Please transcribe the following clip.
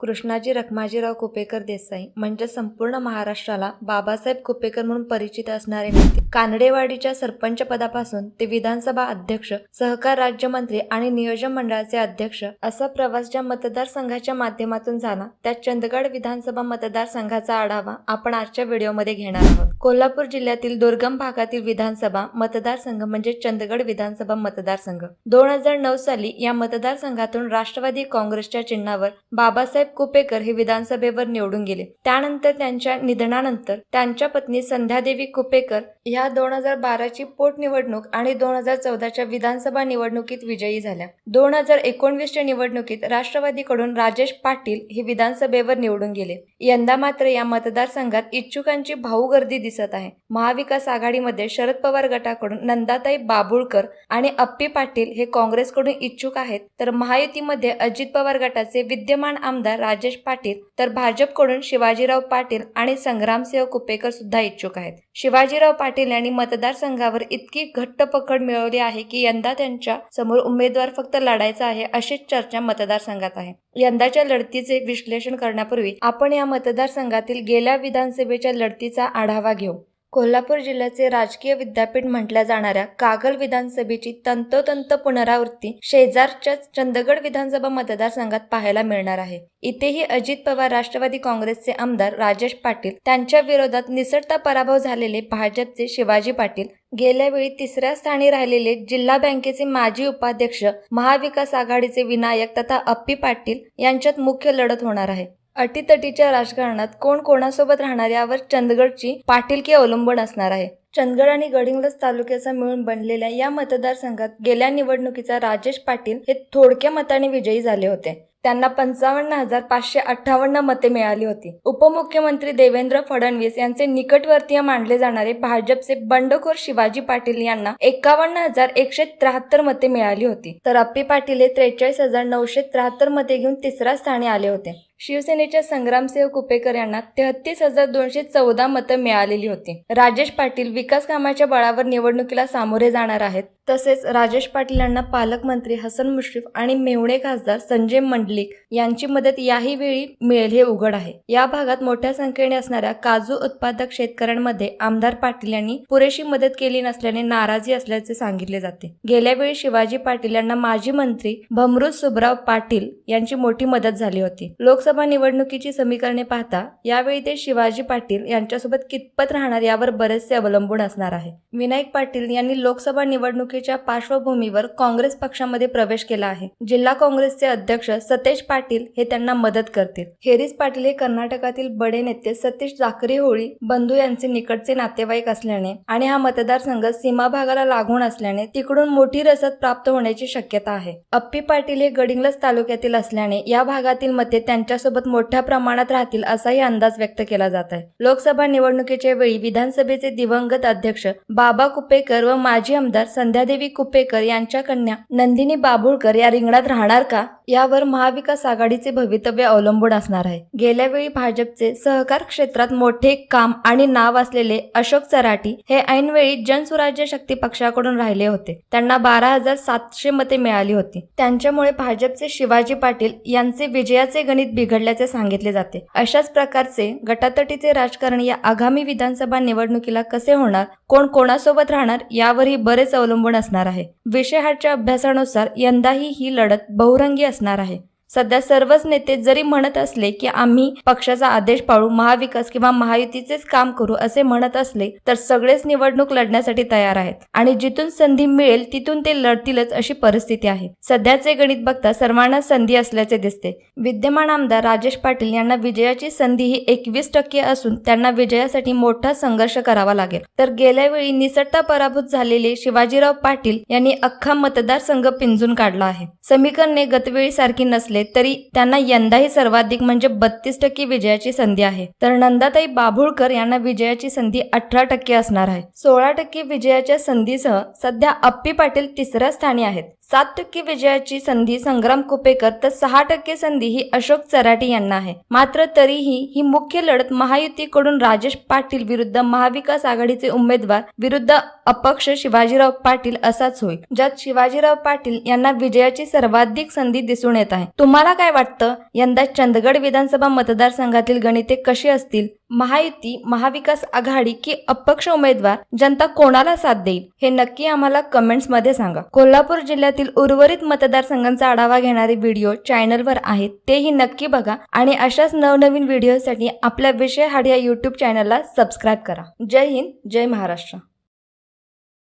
कृष्णाजी रखमाजीराव कुपेकर देसाई म्हणजे संपूर्ण महाराष्ट्राला बाबासाहेब कुपेकर म्हणून परिचित असणारे नेते. कानडेवाडीच्या सरपंच पदापासून ते विधानसभा अध्यक्ष सहकार राज्यमंत्री आणि नियोजन मंडळाचे अध्यक्ष असा प्रवास ज्या मतदारसंघाच्या माध्यमातून झाला त्या चंदगड विधानसभा मतदारसंघाचा आढावा आपण आजच्या व्हिडिओमध्ये घेणार आहोत. कोल्हापूर जिल्ह्यातील दुर्गम भागातील विधानसभा मतदारसंघ म्हणजे चंदगड विधानसभा मतदारसंघ. दोन हजार नऊ साली या मतदारसंघातून राष्ट्रवादी काँग्रेसच्या चिन्हावर बाबासाहेब कुपेकर हे विधानसभेवर निवडून गेले. त्यानंतर त्यांच्या निधनानंतर त्यांच्या पत्नी संध्यादेवी कुपेकर या दोन हजार बाराची पोटनिवडणूक आणि दोन हजार चौदाच्या विधानसभा निवडणुकीत विजयी झाल्या. दोन हजार एकोणवीसच्या निवडणुकीत राष्ट्रवादीकडून राजेश पाटील हे विधानसभेवर निवडून गेले. यंदा मात्र या मतदारसंघात इच्छुकांची भाऊ गर्दी दिसत आहे. महाविकास आघाडीमध्ये शरद पवार गटाकडून नंदाताई बाबुळकर आणि अप्पी पाटील हे काँग्रेसकडून इच्छुक आहेत. तर महायुतीमध्ये अजित पवार गटाचे विद्यमान आमदार राजेश पाटील तर भाजपकडून शिवाजीराव पाटील आणि संग्रामसिंह कुपेकर सुद्धा इच्छुक आहेत. शिवाजीराव पाटील यांनी मतदारसंघावर इतकी घट्ट पकड मिळवली आहे की यंदा त्यांच्यासमोर उमेदवार फक्त लढायचा आहे अशीच चर्चा मतदारसंघात आहे. यंदाच्या लढतीचे विश्लेषण करण्यापूर्वी आपण या मतदारसंघातील गेल्या विधानसभेच्या लढतीचा आढावा घेऊ. कोल्हापूर जिल्ह्याचे राजकीय विद्यापीठ म्हटल्या जाणाऱ्या कागल विधानसभेची तंतोतंत पुनरावृत्ती शेजारच्याच चंदगड विधानसभा मतदारसंघात पाहायला मिळणार आहे. इथेही अजित पवार राष्ट्रवादी काँग्रेसचे आमदार राजेश पाटील त्यांच्या विरोधात निसटता पराभव झालेले भाजपचे शिवाजी पाटील गेल्या वेळी तिसऱ्या स्थानी राहिलेले जिल्हा बँकेचे माजी उपाध्यक्ष महाविकास आघाडीचे विनायक तथा अप्पी पाटील यांच्यात मुख्य लढत होणार आहे. अटीतटीच्या राजकारणात कोण कोणासोबत राहणार यावर चंदगडची पाटीलकी अवलंबून असणार आहे. चंदगड आणि गडिंग्लज तालुक्याचा मिळून बनलेल्या या मतदारसंघात गेल्या निवडणुकीचा राजेश पाटील हे थोडक्या मताने विजयी झाले होते. त्यांना पंचावन्न हजार पाचशे अठ्ठावन्न मते मिळाली होती. उपमुख्यमंत्री देवेंद्र फडणवीस यांचे निकटवर्तीय मानले जाणारे भाजपचे बंडखोर शिवाजी पाटील यांना एकावन्न हजार एकशे त्र्याहत्तर मते मिळाली होती. तर अप्पी पाटील हे त्रेचाळीस हजार नऊशे त्र्याहत्तर मते घेऊन तिसऱ्या स्थानी आले होते. शिवसेनेच्या संग्रामसेवक कुपेकर यांना तेहतीस हजार दोनशे चौदा मतं मिळालेली होती. राजेश पाटील विकास कामाच्या बळावर निवडणुकीला सामोरे जाणार आहेत. तसेच राजेश पाटील यांना पालकमंत्री हसन मुश्रीफ आणि मेवणे खासदार संजय मंडलिक यांची मदत याही वेळी मिळेल हे उघड आहे. या भागात मोठ्या संख्येने असणाऱ्या काजू उत्पादक शेतकऱ्यांमध्ये आमदार पाटील यांनी पुरेशी मदत केली नसल्याने नाराजी असल्याचे सांगितले जाते. गेल्या वेळी शिवाजी पाटील यांना माजी मंत्री भमरुज सुबराव पाटील यांची मोठी मदत झाली होती. लोकसभा निवडणुकीची समीकरणे पाहता यावेळी ते शिवाजी पाटील यांच्यासोबत कितपत राहणार यावर बरेचसे अवलंबून असणार आहे. विनायक पाटील यांनी लोकसभा निवडणुकीच्या पार्श्वभूमीवर काँग्रेस पक्षामध्ये प्रवेश केला आहे. जिल्हा काँग्रेसचे अध्यक्ष सतेज पाटील हे त्यांना मदत करतील. हेरिस पाटील हे कर्नाटकातील बडे नेते सतीश जाकरी होळी बंधू यांचे निकटचे नातेवाईक असल्याने आणि हा मतदारसंघ सीमा भागाला लागून असल्याने तिकडून मोठी रसद प्राप्त होण्याची शक्यता आहे. अप्पी पाटील हे गडिंग्लज तालुक्यातील असल्याने या भागातील मते त्यांच्या त्यांच्यासोबत मोठ्या प्रमाणात राहतील असाही अंदाज व्यक्त केला जात आहे. लोकसभा निवडणुकीच्या वेळी विधानसभेचे दिवंगत अध्यक्ष बाबा कुपेकर व माजी आमदार संध्यादेवी कुपेकर यांच्या कन्या नंदिनी बाबुळकर या रिंगणात राहणार का? यावर महाविकास आघाडीचे भवितव्य अवलंबून असणार आहे. गेल्या वेळी भाजपचे सहकार क्षेत्रात मोठे काम आणि नाव असलेले अशोक चराटी हे ऐनवेळी जनसुराज्य शक्ती पक्षाकडून राहिले होते. त्यांना बारा हजार सातशे मते मिळाली होती. त्यांच्यामुळे भाजपचे शिवाजी पाटील यांचे विजयाचे गणित बिघडल्याचे सांगितले जाते. अशाच प्रकारचे गटातटीचे राजकारण या आगामी विधानसभा निवडणुकीला कसे होणार कोण कोणासोबत राहणार यावरही बरेच अवलंबून असणार आहे. विषयहाटच्या अभ्यासानुसार यंदाही ही लढत बहुरंगी असणार असणार आहे. सध्या सर्वच नेते जरी म्हणत असले की आम्ही पक्षाचा आदेश पाळू महाविकास किंवा महायुतीचेच काम करू असे म्हणत असले तर सगळेच निवडणूक लढण्यासाठी तयार आहेत. आणि जिथून संधी मिळेल तिथून ते लढतीलच अशी परिस्थिती आहे. सध्याचे गणित बघता सर्वांना संधी असल्याचे दिसते. विद्यमान आमदार राजेश पाटील यांना विजयाची संधी ही एकवीस टक्के असून त्यांना विजयासाठी मोठा संघर्ष करावा लागेल. तर गेल्या वेळी निसटता पराभूत झालेले शिवाजीराव पाटील यांनी अख्खा मतदारसंघ पिंजून काढला आहे. समीकरणे गतवेळी सारखी नसले तरी त्यांना यंदाही सर्वाधिक म्हणजे बत्तीस टक्के विजयाची संधी आहे. तर नंदाताई बाभुळकर यांना विजयाची संधी अठरा टक्के असणार आहे. सोळा टक्के विजयाच्या संधीसह सध्या अप्पी पाटील तिसऱ्या स्थानी आहेत. सात टक्के विजयाची संधी संग्राम कुपेकर तर सहा टक्के संधी ही अशोक चराटी यांना आहे. मात्र तरीही ही मुख्य लढत महायुतीकडून राजेश पाटील विरुद्ध महाविकास आघाडीचे उमेदवार विरुद्ध अपक्ष शिवाजीराव पाटील असाच होईल ज्यात शिवाजीराव पाटील यांना विजयाची सर्वाधिक संधी दिसून येत आहे. तुम्हाला काय वाटतं? यंदा चंदगड विधानसभा मतदारसंघातील गणिते कशी असतील? महायुती महाविकास आघाडी की अपक्ष उमेदवार जनता कोणाला साथ देईल? हे नक्की आम्हाला कमेंट्समध्ये सांगा. कोल्हापूर जिल्ह्यातील उर्वरित मतदारसंघांचा आढावा घेणारे व्हिडिओ चॅनलवर आहेत तेही नक्की बघा आणि अशाच नवनवीन व्हिडिओसाठी आपल्या विषय हाड या युट्यूब चॅनलला सबस्क्राईब करा. जय हिंद जय महाराष्ट्र.